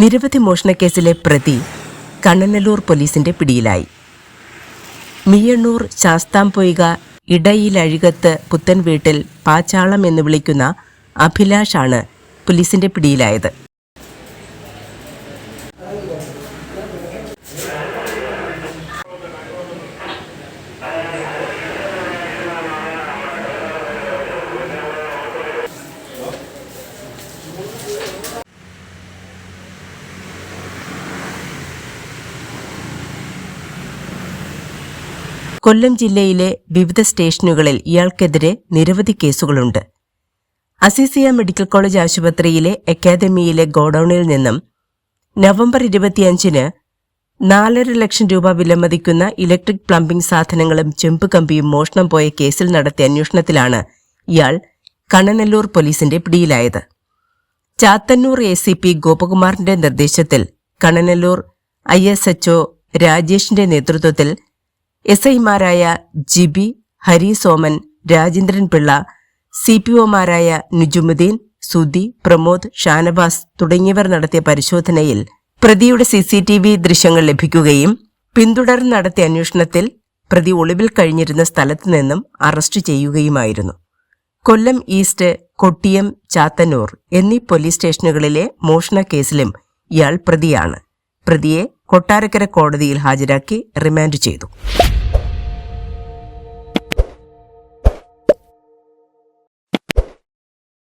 നിരവധി മോഷണക്കേസിലെ പ്രതി കണ്ണനല്ലൂർ പോലീസിന്റെ പിടിയിലായി. മിയണ്ണൂർ ശാസ്താംപൊയ്ക ഇടയിലഴുകത്ത് പുത്തൻ വീട്ടിൽ പാച്ചാളം എന്ന് വിളിക്കുന്ന അഭിലാഷാണ് പോലീസിന്റെ പിടിയിലായത്. കൊല്ലം ജില്ലയിലെ വിവിധ സ്റ്റേഷനുകളിൽ ഇയാൾക്കെതിരെ നിരവധി കേസുകളുണ്ട്. അസീസിയ മെഡിക്കൽ കോളേജ് ആശുപത്രിയിലെ അക്കാദമിയിലെ ഗോഡൌണിൽ നിന്നും നവംബർ ഇരുപത്തിയഞ്ചിന് നാലര ലക്ഷം രൂപ വിലമതിക്കുന്ന ഇലക്ട്രിക് പ്ലംബിംഗ് സാധനങ്ങളും ചെമ്പ് കമ്പിയും മോഷണം പോയ കേസിൽ നടത്തിയ അന്വേഷണത്തിലാണ് ഇയാൾ കണ്ണനല്ലൂർ പോലീസിന്റെ പിടിയിലായത്. ചാത്തന്നൂർ എ സി പി ഗോപകുമാറിന്റെ നിർദ്ദേശത്തിൽ Kannanallur I S H O രാജേഷിന്റെ നേതൃത്വത്തിൽ എസ് ഐമാരായ ജിബി ഹരി സോമൻ രാജേന്ദ്രൻ പിള്ള സി പി ഒമാരായ നുജുമുദ്ദീൻ സുധി പ്രമോദ് ഷാനവാസ് തുടങ്ങിയവർ നടത്തിയ പരിശോധനയിൽ പ്രതിയുടെ സി സി ടി വി ദൃശ്യങ്ങൾ ലഭിക്കുകയും പിന്തുടർന്ന് നടത്തിയ അന്വേഷണത്തിൽ പ്രതി ഒളിവിൽ കഴിഞ്ഞിരുന്ന സ്ഥലത്തു നിന്നും അറസ്റ്റ് ചെയ്യുകയുമായിരുന്നു. കൊല്ലം ഈസ്റ്റ് കൊട്ടിയം ചാത്തന്നൂർ എന്നീ പോലീസ് സ്റ്റേഷനുകളിലെ മോഷണ കേസിലും ഇയാൾ പ്രതിയാണ്. പ്രതിയെ കൊട്ടാരക്കര കോടതിയിൽ ഹാജരാക്കി റിമാൻഡ് ചെയ്തു.